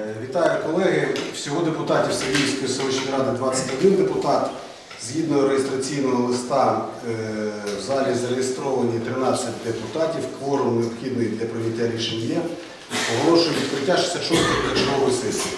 Е, Вітаю колеги. Всього депутатів Сергіївської селищної ради 21 депутат. Згідно реєстраційного листа е, в залі зареєстровані 13 депутатів. Кворум необхідний для прийняття рішень є. Оголошую відкриття 66-ї чергової сесії.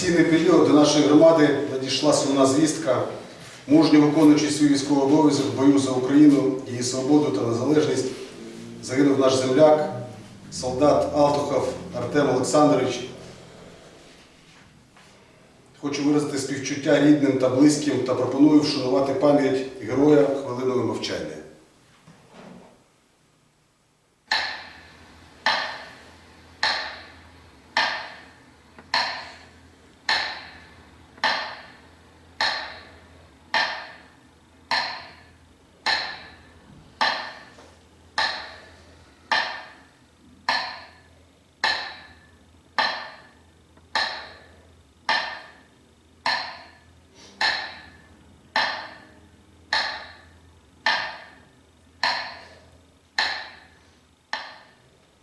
Міжсесійний період до нашої громади надійшла сумна звістка. Мужньо виконуючи свій військовий обов'язок в бою за Україну, її свободу та незалежність, загинув наш земляк, солдат Алтухов Артем Олександрович. Хочу виразити співчуття рідним та близьким та пропоную вшанувати пам'ять героя хвилиною мовчання.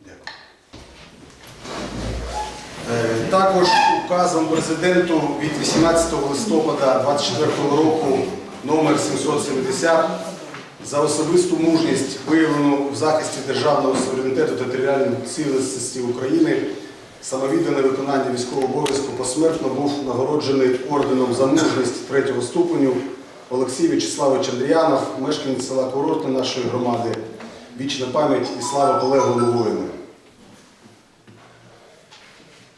Дякую. Е, Також указом президенту від 18 листопада 2024 року номер 770 за особисту мужність, виявлену в захисті державного суверенітету та територіальної цілісності України, самовіддане виконання військового обов'язку посмертно був нагороджений орденом за мужність третього ступеню Олексій В'ячеславович Андріянов, мешканець села Курортне нашої громади. Вічна пам'ять і слава полеглому воїну.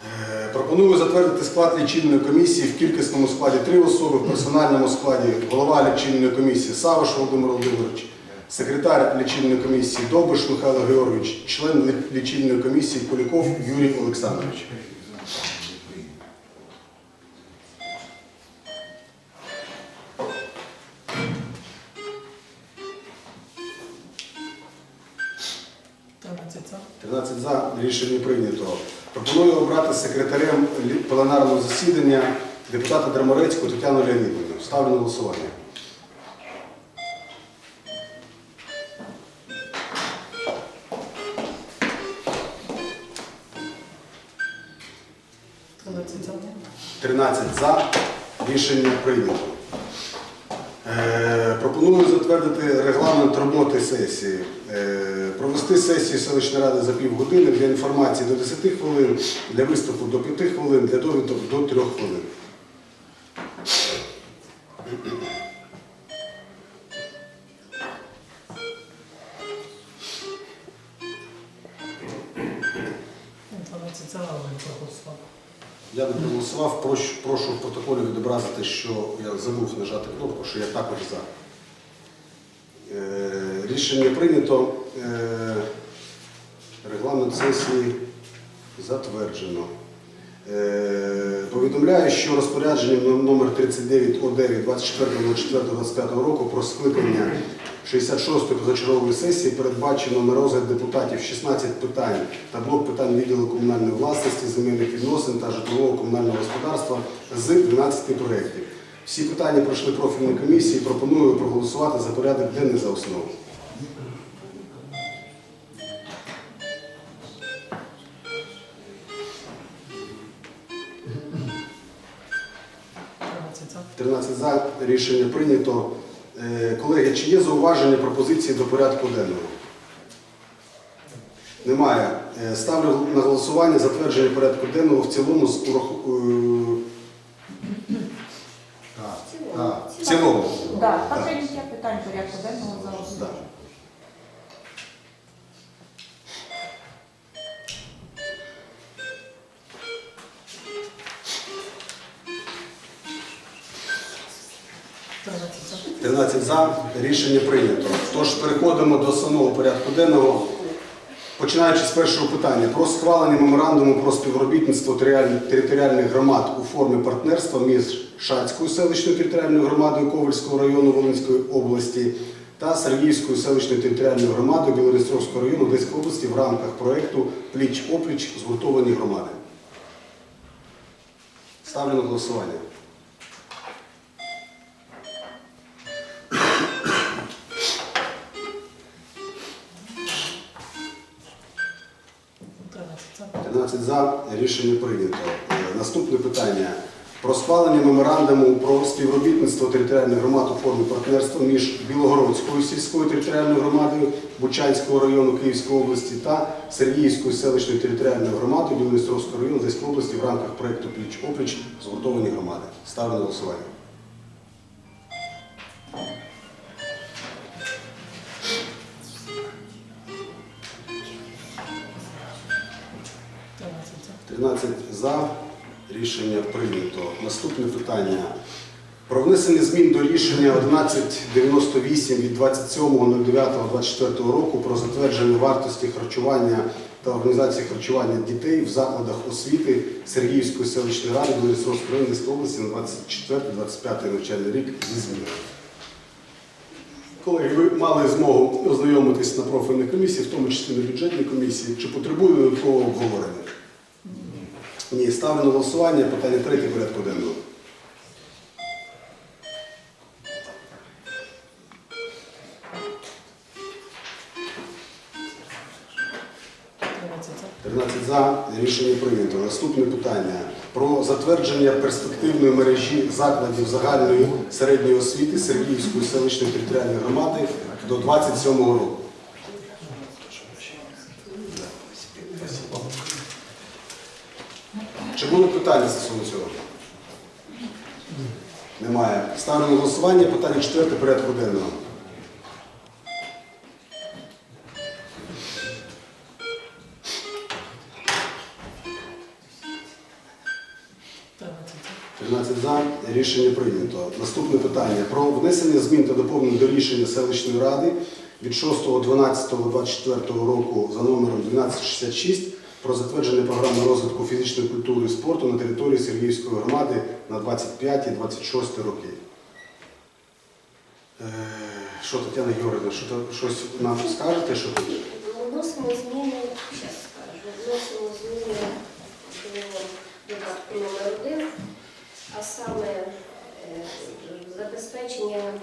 Е, Пропоную затвердити склад лічильної комісії в кількісному складі три особи, в персональному складі голова лічильної комісії Саваш Володимир Володимирович, секретар лічильної комісії Довбиш Михайло Георгійович, член лічильної комісії Поляков Юрій Олександрович. Рішення прийнято. Пропоную обрати секретарем пленарного засідання депутата Драморецьку Тетяну Леонідовну. Ставлю на голосування. Тринадцять за. 13 за. Рішення прийнято. Е, Пропоную затвердити регламент роботи сесії. Е, Провести сесію селищної ради за півгодини для інформації до 10 хвилин, для виступу до 5 хвилин, для довідок до 3 хвилин. Я не проголосував, прошу, прошу в протоколі відобразити, що я забув нажати кнопку, що я також за. Е, Рішення прийнято. Сесії затверджено. Е, Повідомляю, що розпорядженням номер 39 ОД 24.04.25 року про скликання 66-ї позачергової сесії передбачено на розгляд депутатів 16 питань та блок питань відділу комунальної власності, земельних відносин та житлового комунального господарства з 12 проєктів. Всі питання пройшли профільні комісії. Пропоную проголосувати за порядок денний за основу. Тринадцять за. 13 за. Рішення прийнято. Е, Колеги, чи є зауваження пропозиції до порядку денного? Немає. Е, Ставлю на голосування затвердження порядку денного в цілому з е, в цілому. Так, Так. та прийняття питань порядку денного за 13 за. Рішення прийнято. Тож переходимо до самого порядку денного. Починаючи з першого питання про схвалення меморандуму про співробітництво територіальних громад у формі партнерства між Шацькою селищною територіальною громадою Ковальського району Волинської області та Сергіївською селищною територіальною громадою Білористровського району Одеської області в рамках проєкту Пліч опліч згуртовані громади. Ставлю на голосування. Рішення прийнято. Е, Наступне питання. Про схвалення меморандуму про співробітництво територіальних громад у формі партнерства між Білогородською сільською територіальною громадою Бучанського району Київської області та Сергіївською селищною територіальною громадою Білоістровського району Одеської області в рамках проєкту Пліч опліч згуртовані громади. Ставлю на голосування. Тринадцять за. Рішення прийнято. Наступне питання. Про внесення змін до рішення 1198 від 27.09.24 року про затвердження вартості харчування та організації харчування дітей в закладах освіти Сергіївської селищної ради Білоістровської районної області на 24-25 навчальний рік зі змінами. Колеги, ви мали змогу ознайомитись на профільній комісії, в тому числі на бюджетній комісії. Чи потребує додаткового обговорення? Ні, ставлю на голосування питання третє порядку денного. Тринадцять за. 13 за. Рішення прийнято. Наступне питання про затвердження перспективної мережі закладів загальної середньої освіти Сергіївської селищної територіальної громади до 27 року. Чи були питання стосовно цього? Немає. Ставлю голосування питання четверте порядку денного. 13 за. Рішення прийнято. Наступне питання про внесення змін та доповнень до рішення селищної ради від 6.12.24 року за номером 1266 про затвердження програми розвитку фізичної культури і спорту на території Сергіївської громади на 25-26 роки. Е, Що, Тетяна Георгіївна, що щось нам скажете, що тут? Вносимо зміни, зараз скажу, вносимо зміни до додатку номер один, а саме е, забезпечення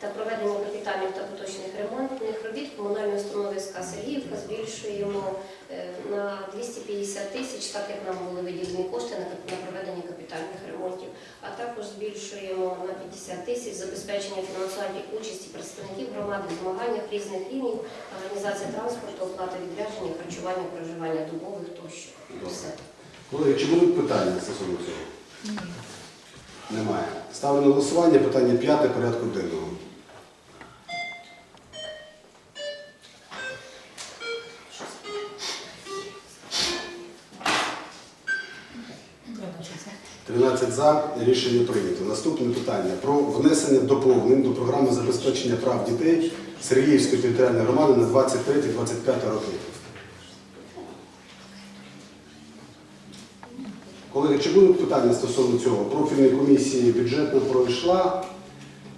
та проведення капітальних та поточних ремонтних робіт комунальної установи СК Сергіївка збільшуємо е, на 250 тисяч, так як нам були виділені кошти на проведення капітальних ремонтів, а також збільшуємо на 50 тисяч забезпечення фінансування участі представників громади в змаганнях різних рівнів, організація транспорту, оплата відрядження, харчування, проживання добових тощо. Все. Колеги, чи будуть питання стосовно цього? Немає. Ставлю на голосування питання п'яте порядку денного. За. Рішення прийнято. Наступне питання про внесення доповнень до програми забезпечення прав дітей Сергіївської територіальної громади на 23-25 роки. Колеги, чи будуть питання стосовно цього? Профільні комісії бюджетно пройшла.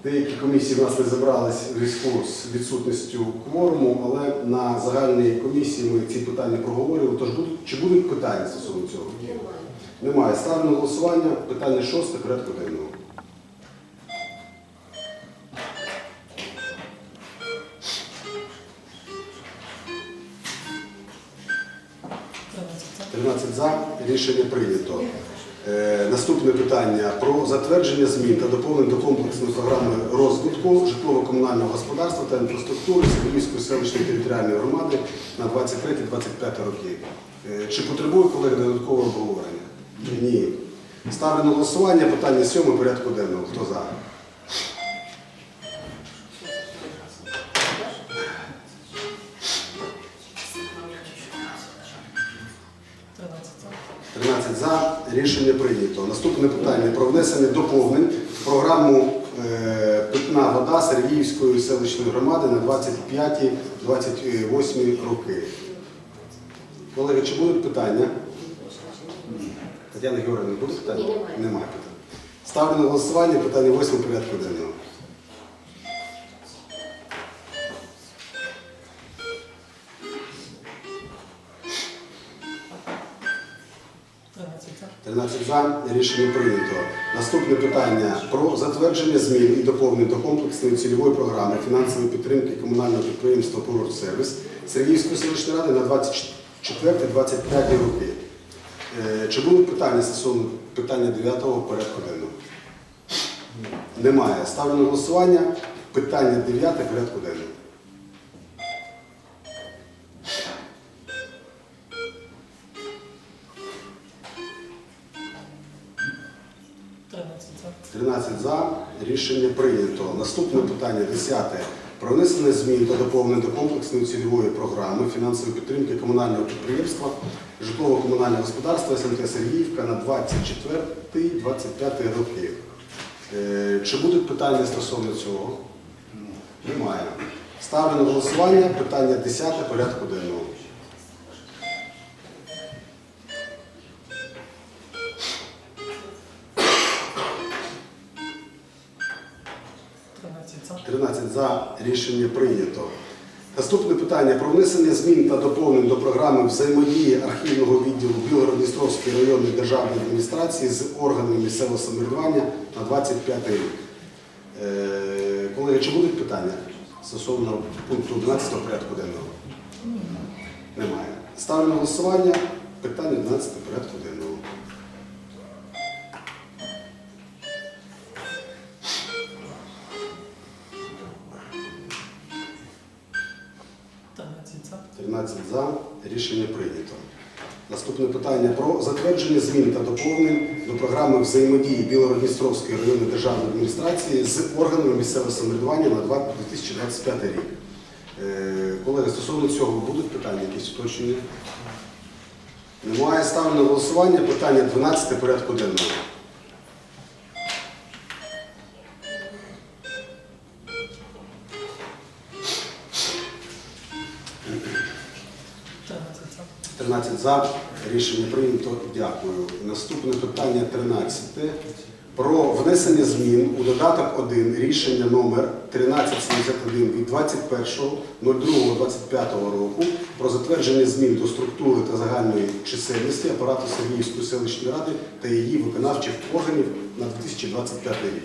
Деякі комісії в нас не забрались в зв'язку з відсутністю кворуму, але на загальній комісії ми ці питання проговорювали. Тож чи будуть питання стосовно цього? Немає. Ставлю на голосування. Питання шосте, порядку денного. Тринадцять за. Рішення прийнято. Е, наступне питання про затвердження змін та доповнень до комплексної програми розвитку житлово-комунального господарства та інфраструктури Сибирівської селищної територіальної громади на 23-25 роки. Е, чи потребує колеги додаткового обговорення? Ні. Ставлю на голосування питання сьоме порядку денного. Хто за? За. 13 за. Рішення прийнято. Наступне питання про внесення доповнень в програму е, Питна вода Сергіївської селищної громади на 25-28 роки. Колеги, чи будуть питання? Тетяна Георгіївна, буде питання? Ні, немає. Немає питань. Ставлю на голосування питання 8 порядку денного. Тринадцять за. 13 за. Рішення прийнято. Наступне питання про затвердження змін і доповнень до комплексної цільової програми фінансової підтримки комунального підприємства «Курорт Сервіс» Сергіївської селищної ради на 24-25 роки. Е, Чи будуть питання стосовно питання 9 порядку денного? Немає. Ставлю на голосування питання 9 порядку денного. Тринадцять 13 за. Рішення прийнято. Наступне питання 10. Про внесення змін та доповнення до комплексної цільової програми фінансової підтримки комунального підприємства житлово-комунального господарства СМТ Сергіївка на 24-25 роки. Е, Чи будуть питання стосовно цього? Немає. Ставлю на голосування питання 10 порядку денного. Рішення прийнято. Наступне питання про внесення змін та доповнень до програми взаємодії архівного відділу Білгород-Дністровської районної державної адміністрації з органами місцевого самоврядування на 25 рік. Е, Колеги, чи будуть питання стосовно пункту 12 порядку денного? Немає. Ставлю на голосування питання 12 порядку денного. Рішення прийнято. Наступне питання про затвердження змін та доповнень до програми взаємодії Білородністровської районної державної адміністрації з органами місцевого самоврядування на 2025 рік. Е, Колеги, стосовно цього будуть питання якісь уточнення? Немає. ставлено голосування питання 12 порядку денного. За. Рішення прийнято. Дякую. Наступне питання 13. Про внесення змін у додаток 1 рішення номер 1371 від 21.02.25 року про затвердження змін до структури та загальної чисельності апарату Сергіївської селищної ради та її виконавчих органів на 2025 рік.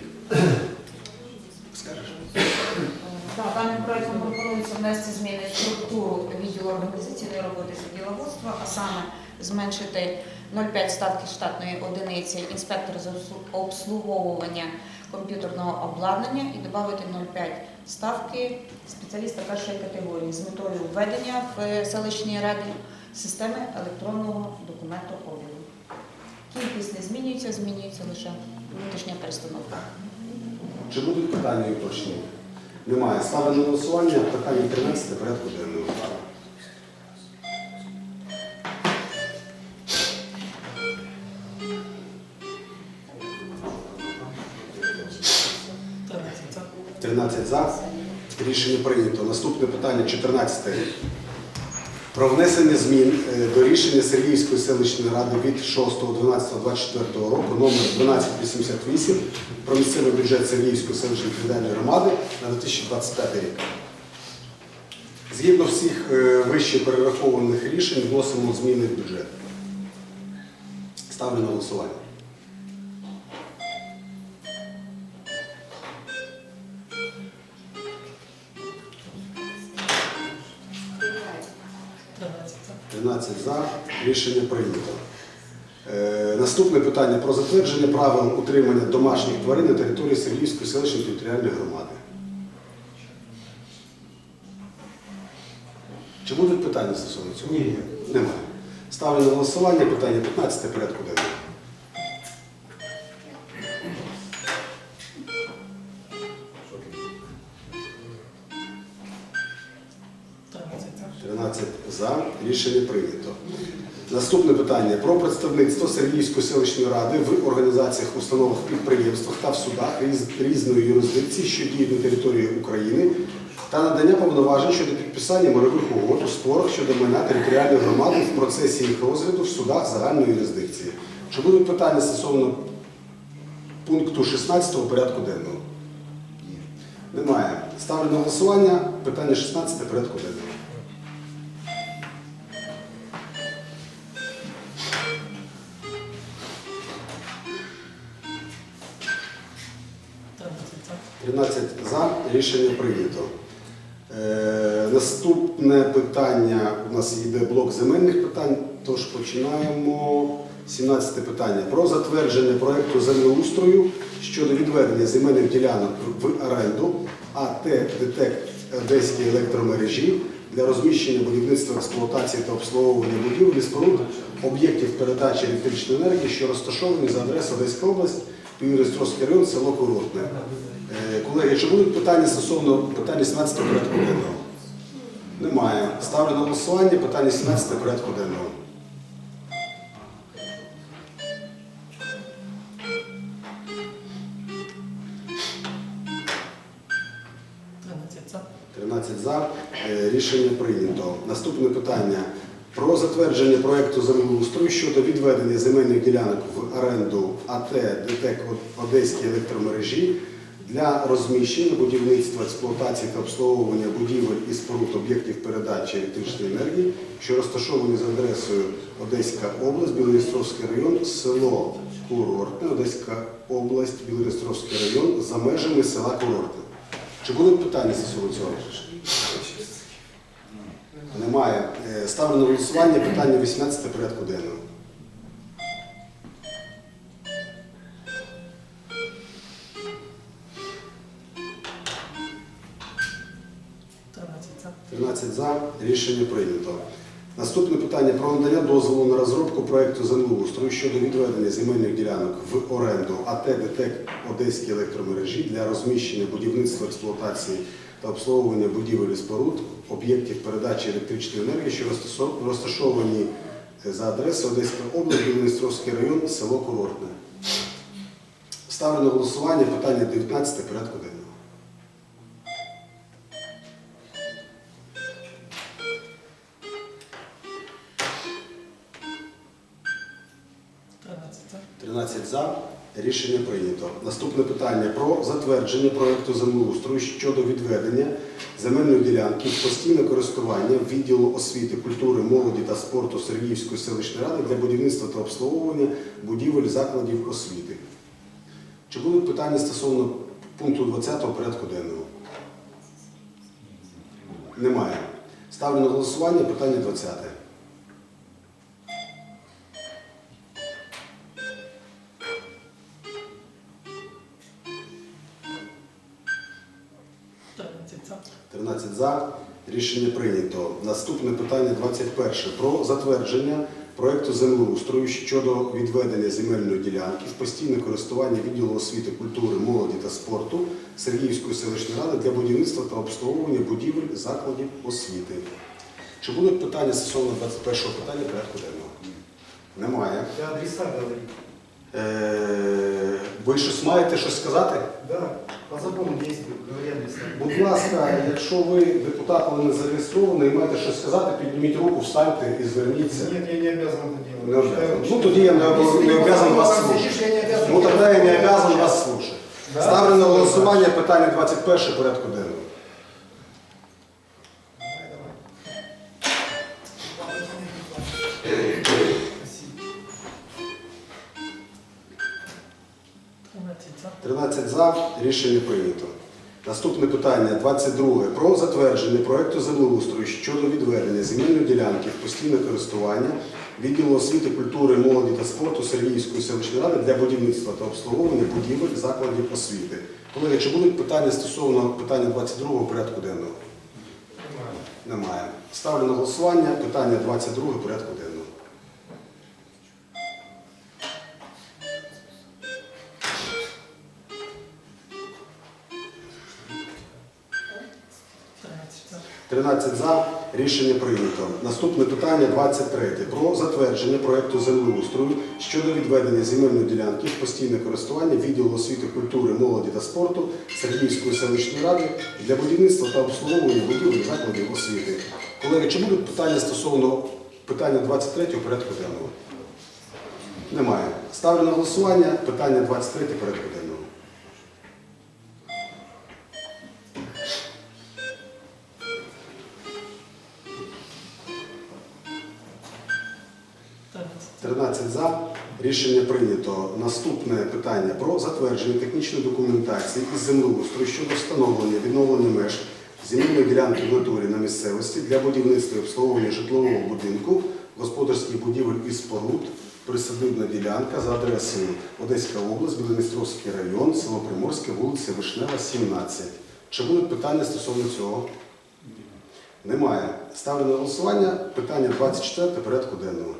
Да, Даним проектом пропонується внести зміни в структуру відділу організаційної роботи та діловодства, а саме зменшити 0,5 ставки штатної одиниці інспектора з обслуговування комп'ютерного обладнання і додати 0,5 ставки спеціаліста першої категорії з метою введення в селищній раді системи електронного документообігу. Кількість не змінюється, змінюється лише внутрішня перестановка. Чи будуть питання і уточнення? Немає. Ставлю на голосування питання 13 порядку денного. Тринадцять за. 13 за. Рішення прийнято. Наступне питання 14. Про внесення змін е, до рішення Сергіївської селищної ради від 6.12.24 року номер 1288 про місцевий бюджет Сергіївської селищної федеральної громади на 2025 рік. Згідно всіх е, вище перерахованих рішень вносимо зміни в бюджет. Ставлю на голосування. За. Рішення прийнято. Е, Наступне питання про затвердження правил утримання домашніх тварин на території Сергіївської селищної територіальної громади. Чи будуть питання стосовно цього? Ні. Немає. Ставлю на голосування питання 15 порядку денного. 13 за. Рішення прийнято. Наступне питання про представництво Сергіївської селищної ради в організаціях, установах, підприємствах та в судах різ- різної юрисдикції, що діють на території України, та надання повноважень щодо підписання мирових угод у спорах щодо майна територіальної громади в процесі їх розгляду в судах загальної юрисдикції. Чи будуть питання стосовно пункту 16 порядку денного? Ні. Немає. Ставлю на голосування питання 16 порядку денного. Тринадцять за. Рішення прийнято. Е, наступне питання у нас йде блок земельних питань, тож починаємо. 17 питання про затвердження проекту землеустрою щодо відведення земельних ділянок в оренду АТ ДТЕК Одеські електромережі для розміщення будівництва, експлуатації та обслуговування будівель і споруд об'єктів передачі електричної енергії, що розташовані за адресою Одеська область, Півростровський район, село Курортне. Е, Колеги, чи будуть питання стосовно питання 17 порядку денного? Немає. Ставлю на голосування питання 17 порядку денного. За. 13 за. Е, Рішення прийнято. Наступне питання про затвердження проекту землеустрою щодо відведення земельних ділянок в оренду АТ ДТЕК Одеські електромережі для розміщення, будівництва, експлуатації та обслуговування будівель і споруд об'єктів передачі електричної енергії, що розташовані за адресою Одеська область, Білоістровський район, село Курортне, Одеська область, Білоістровський район за межами села Курортне. Чи будуть питання стосовно цього? Немає. Е, Ставлю на голосування питання 18 порядку денного. За. 13 за. Рішення прийнято. Наступне питання про надання дозволу на розробку проекту землеустрою щодо відведення земельних ділянок в оренду АТ ДТЕК Одеські електромережі для розміщення будівництва, експлуатації та обслуговування будівель і споруд, об'єктів передачі електричної енергії, що розташовані за адресою Одеська область, Білоістровський район, село Курортне. Ставлю на голосування питання 19 порядку денного. Рішення прийнято. Наступне питання про затвердження проекту землеустрою щодо відведення земельної ділянки в постійне користування відділу освіти, культури, молоді та спорту Сергіївської селищної ради для будівництва та обслуговування будівель закладів освіти. Чи будуть питання стосовно пункту 20 порядку денного? Немає. Ставлю на голосування питання 20. За. Рішення прийнято. Наступне питання 21. Про затвердження проекту землеустрою щодо відведення земельної ділянки в постійне користування відділу освіти, культури, молоді та спорту Сергіївської селищної ради для будівництва та обслуговування будівель закладів освіти. Чи будуть питання стосовно 21 питання порядку денного? Немає. Я адреса говорю. Е, ви щось маєте щось сказати? Да, по закону действует, говори. Будь ласка, якщо ви депутат, але не зареєстрований і маєте щось сказати, підніміть руку, встаньте і зверніться. Нет, я не обязан это делать. Не обязан. Ну, тоді я не обязан вас слушати. я не обязан. Ну тоді я не обязан вас слушати. Ставлю на голосування питання 21 порядку денного. Рішення прийнято. Наступне питання 22. Про затвердження проекту землеустрою щодо відведення земельної ділянки в постійне користування відділу освіти, культури, молоді та спорту Сергіївської селищної ради для будівництва та обслуговування будівель закладів освіти. Колеги, чи будуть питання стосовно питання 22 порядку денного? Немає. Ставлю на голосування питання 22 порядку денного. 13 за. Рішення прийнято. Наступне питання 23. Про затвердження проекту землеустрою щодо відведення земельної ділянки в постійне користування відділу освіти, культури, молоді та спорту Сергіївської селищної ради для будівництва та обслуговування будівель закладів освіти. Колеги, чи будуть питання стосовно питання 23 порядку денного? Немає. Ставлю на голосування питання 23 порядку денного. Рішення прийнято. Наступне питання про затвердження технічної документації із землеустрою щодо встановлення відновлення меж земельної ділянки в натурі на місцевості для будівництва і обслуговування житлового будинку, господарських будівель і споруд, присадибна ділянка за адресою Одеська область, Білоністровський район, село Приморське, вулиця Вишнева, 17. Чи будуть питання стосовно цього? Немає. Ставлю на голосування питання 24 порядку денного.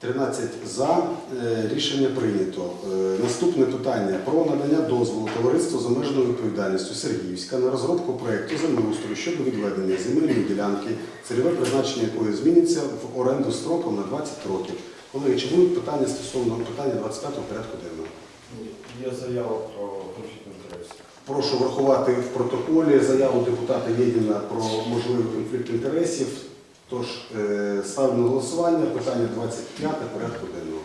13 за. Е, Рішення прийнято. Е, Наступне питання про надання дозволу товариству з обмеженою відповідальністю Сергіївська на розробку проєкту землеустрою щодо відведення земельної ділянки, цільове призначення якої зміниться в оренду строком на 20 років. Колеги, чи будуть питання стосовно питання 25-го порядку денного? Є заява про конфлікт інтересів. Прошу врахувати в протоколі заяву депутата Єдіна про можливий конфлікт інтересів. Тож е, ставлю на голосування питання 25 порядку денного.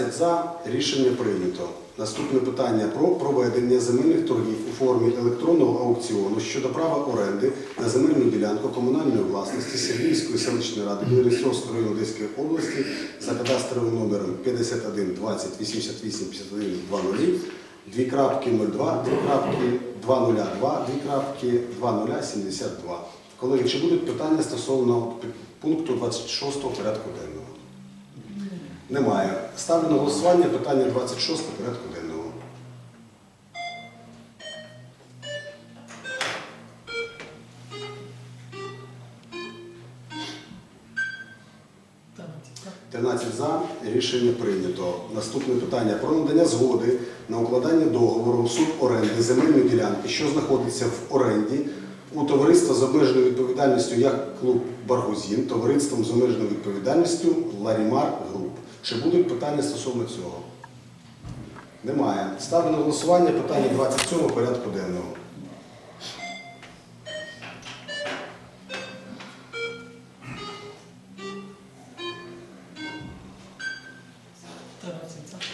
12 за. Рішення прийнято. Наступне питання про проведення земельних торгів у формі електронного аукціону щодо права оренди на земельну ділянку комунальної власності Сергіївської селищної ради Білорістровського району Одеської області за кадастровим номером 51 20 88 51 20 дві крапки 02, дві крапки 202, дві крапки 2072. Колеги, чи будуть питання стосовно пункту 26 порядку денного? Немає. Ставлю на голосування питання 26 порядку денного. За. Рішення прийнято. Наступне питання про надання згоди на укладання договору суборенди земельної ділянки, що знаходиться в оренді у товариства з обмеженою відповідальністю як клуб Баргузін, товариством з обмеженою відповідальністю Ларімар Груп. Чи будуть питання стосовно цього? Немає. Ставлю на голосування питання 27 порядку денного.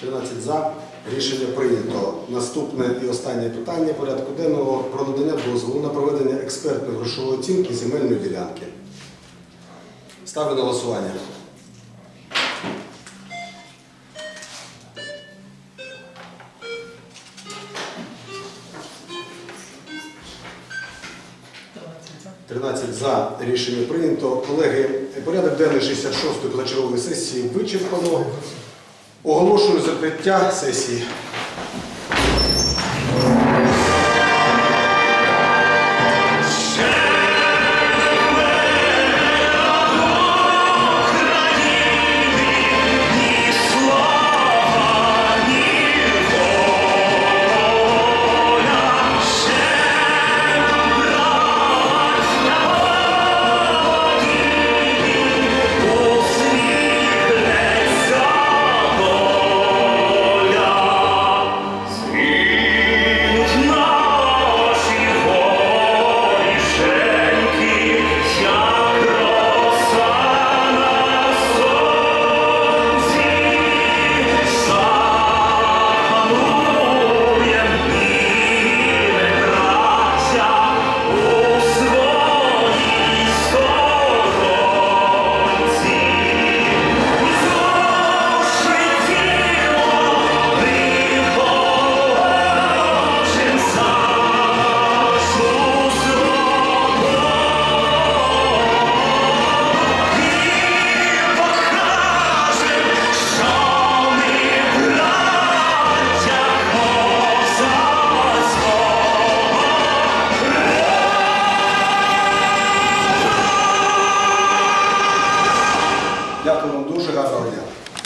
13 за. Рішення прийнято. Наступне і останнє питання порядку денного про надання дозволу на проведення експертної грошової оцінки земельної ділянки. Ставлю на голосування. 13 за. Рішення прийнято. Колеги, порядок денний 66-ї позачергової сесії вичерпано. Оголошую закриття сесії.